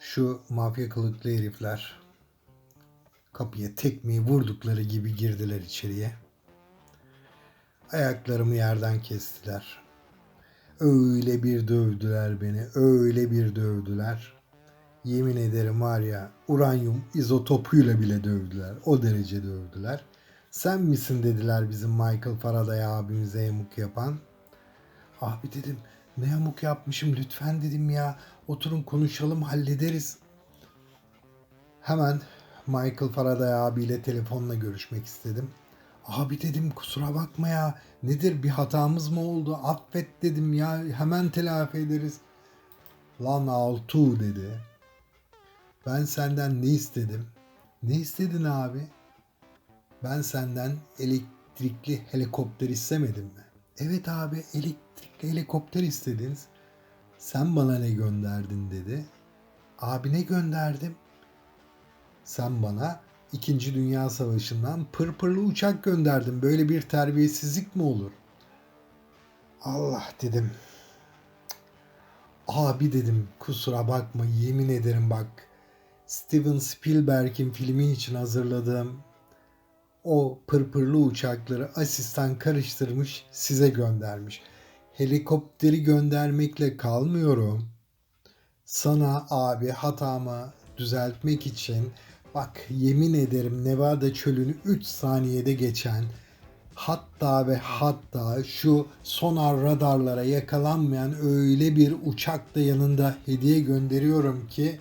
Şu mafya kılıklı herifler kapıya tekmeyi vurdukları gibi girdiler içeriye. Ayaklarımı yerden kestiler. Öyle bir dövdüler beni, öyle bir dövdüler. Yemin ederim var ya uranyum izotopuyla bile dövdüler. O derece dövdüler. Sen misin dediler bizim Michael Faraday abimize yamuk yapan. Abi dedim ne yamuk yapmışım lütfen dedim ya. Oturun konuşalım hallederiz. Hemen Michael Faraday abiyle telefonla görüşmek istedim. Abi dedim kusura bakma ya. Nedir bir hatamız mı oldu? Affet dedim ya. Hemen telafi ederiz. Lan Altu dedi. Ben senden ne istedim? Ne istedin abi? Ben senden elektrikli helikopter istemedim mi? Evet abi elektrikli helikopter istediniz. Sen bana ne gönderdin dedi. Abi ne gönderdim? Sen bana İkinci Dünya Savaşı'ndan pırpırlı uçak gönderdin. Böyle bir terbiyesizlik mi olur? Allah dedim. Abi dedim kusura bakma yemin ederim bak. Steven Spielberg'in filmi için hazırladığım o pırpırlı uçakları asistan karıştırmış size göndermiş. Helikopteri göndermekle kalmıyorum. Sana abi hatamı düzeltmek için bak yemin ederim Nevada çölünü 3 saniyede geçen hatta ve hatta şu sonar radarlara yakalanmayan öyle bir uçak da yanında hediye gönderiyorum ki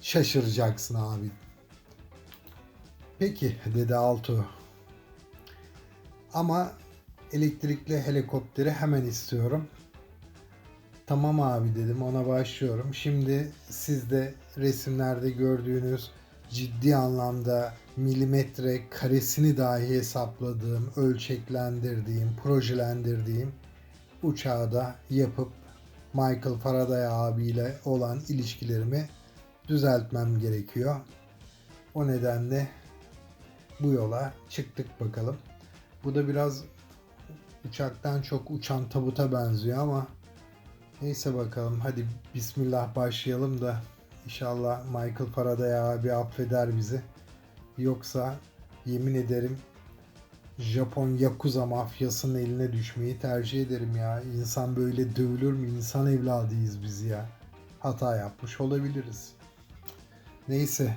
şaşıracaksın abi. Peki dedi Altu. Ama elektrikli helikopteri hemen istiyorum. Tamam abi dedim ona başlıyorum. Şimdi siz de resimlerde gördüğünüz ciddi anlamda milimetre karesini dahi hesapladığım, ölçeklendirdiğim, projelendirdiğim uçağı da yapıp Michael Faraday abiyle olan ilişkilerimi düzeltmem gerekiyor. O nedenle bu yola çıktık bakalım. Bu da biraz uçaktan çok uçan tabuta benziyor ama neyse bakalım hadi bismillah başlayalım da inşallah Michael Faraday abi affeder bizi. Yoksa yemin ederim Japon Yakuza mafyasının eline düşmeyi tercih ederim ya. İnsan böyle dövülür mü? İnsan evladıyız biz ya. Hata yapmış olabiliriz. Neyse.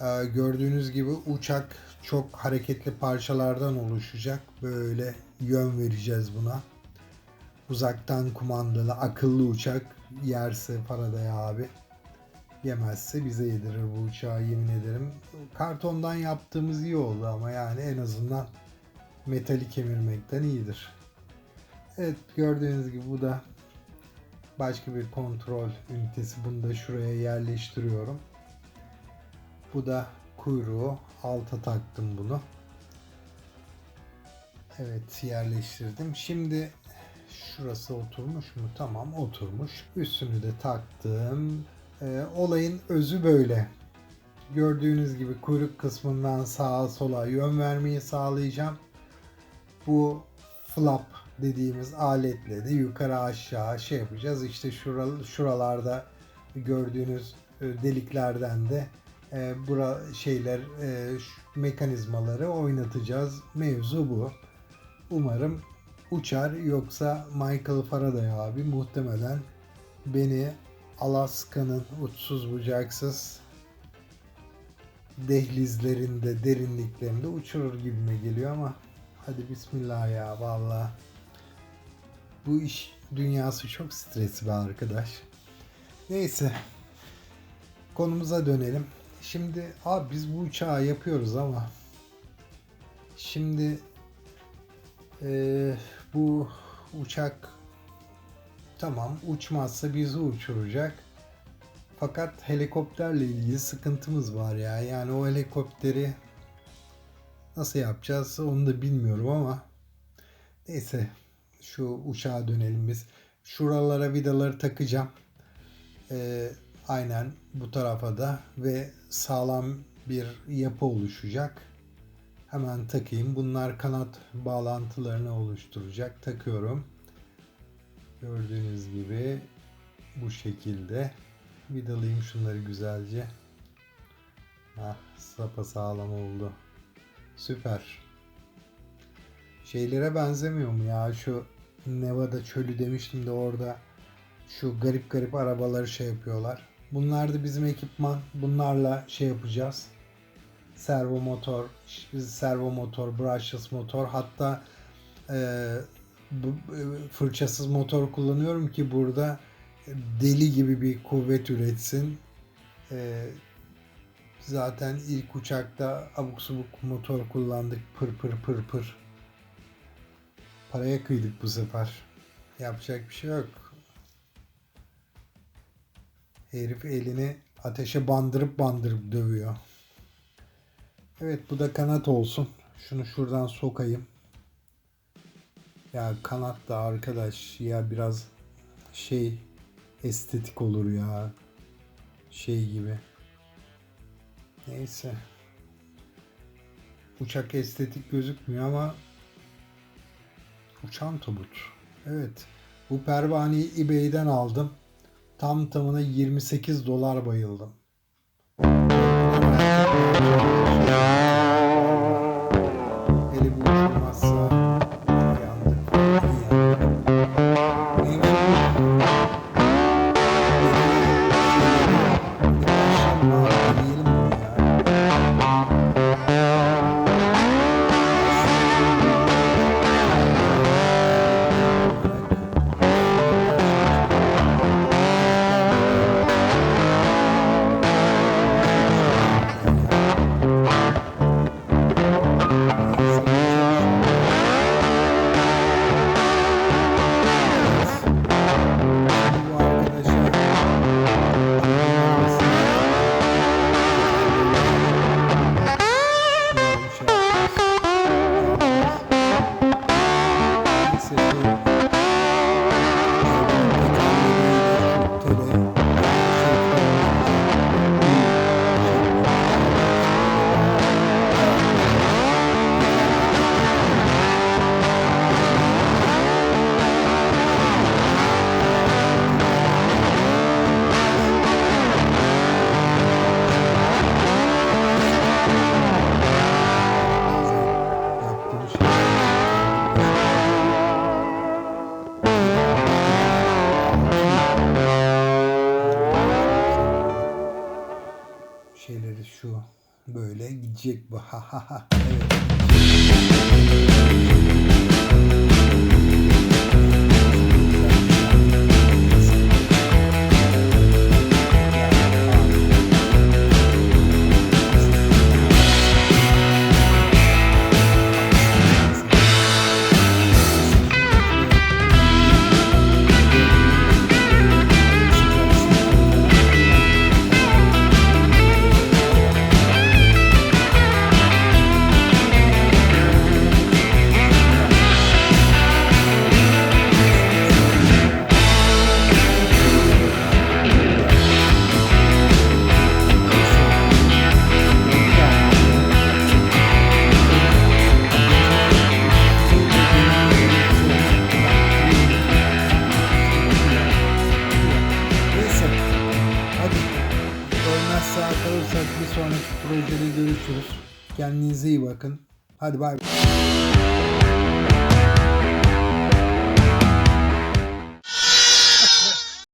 Ee, gördüğünüz gibi uçak çok hareketli parçalardan oluşacak. Böyle yön vereceğiz buna. Uzaktan kumandalı akıllı uçak yerse Faraday abi yemezse bize yedirir bu uçağı yemin ederim. Kartondan yaptığımız iyi oldu ama yani en azından metali kemirmekten iyidir. Evet gördüğünüz gibi bu da başka bir kontrol ünitesi. Bunu da şuraya yerleştiriyorum. Bu da kuyruğu. Alta taktım bunu. Evet yerleştirdim. Şimdi şurası oturmuş mu? Tamam oturmuş. Üstünü de taktım. Ee, olayın özü böyle. Gördüğünüz gibi kuyruk kısmından sağa sola yön vermeyi sağlayacağım. Bu flap dediğimiz aletle de yukarı aşağı şey yapacağız. İşte şural, şuralarda gördüğünüz e, deliklerden de e, bura şeyler e, mekanizmaları oynatacağız. Mevzu bu. Umarım uçar yoksa Michael Faraday abi muhtemelen beni Alaska'nın uçsuz bucaksız dehlizlerinde, derinliklerinde uçurur gibime geliyor ama hadi bismillah ya valla. Bu iş dünyası çok stresli be arkadaş. Neyse. Konumuza dönelim. Şimdi abi biz bu uçağı yapıyoruz ama şimdi e, bu uçak tamam uçmazsa bizi uçuracak. Fakat helikopterle ilgili sıkıntımız var ya. Yani o helikopteri nasıl yapacağız onu da bilmiyorum ama neyse şu uçağa dönelim biz. Şuralara vidaları takacağım. Ee, aynen bu tarafa da ve sağlam bir yapı oluşacak. Hemen takayım. Bunlar kanat bağlantılarını oluşturacak. Takıyorum. Gördüğünüz gibi Bu şekilde. Vidalayayım şunları güzelce. Ah sapa sağlam oldu. Süper. Şeylere benzemiyor mu ya şu Nevada çölü demiştim de orada şu garip garip arabaları şey yapıyorlar. Bunlar da bizim ekipman. Bunlarla şey yapacağız. Servo motor, servo motor, brushless motor hatta e, bu, e, fırçasız motor kullanıyorum ki burada deli gibi bir kuvvet üretsin. E, zaten ilk uçakta abuk subuk motor kullandık pır pır pır pır. Paraya kıydık bu sefer. Yapacak bir şey yok. Herif elini ateşe bandırıp bandırıp dövüyor. Evet bu da kanat olsun. Şunu şuradan sokayım. Ya kanat da arkadaş ya biraz şey estetik olur ya. Şey gibi. Neyse. Uçak estetik gözükmüyor ama uçan tabut. Evet. Bu pervaneyi eBay'den aldım. Tam tamına 28 dolar bayıldım. Şeyleri şu böyle gidecek bu ha ha ha evet. Görüşürüz. Kendinize iyi bakın. Hadi bay bay.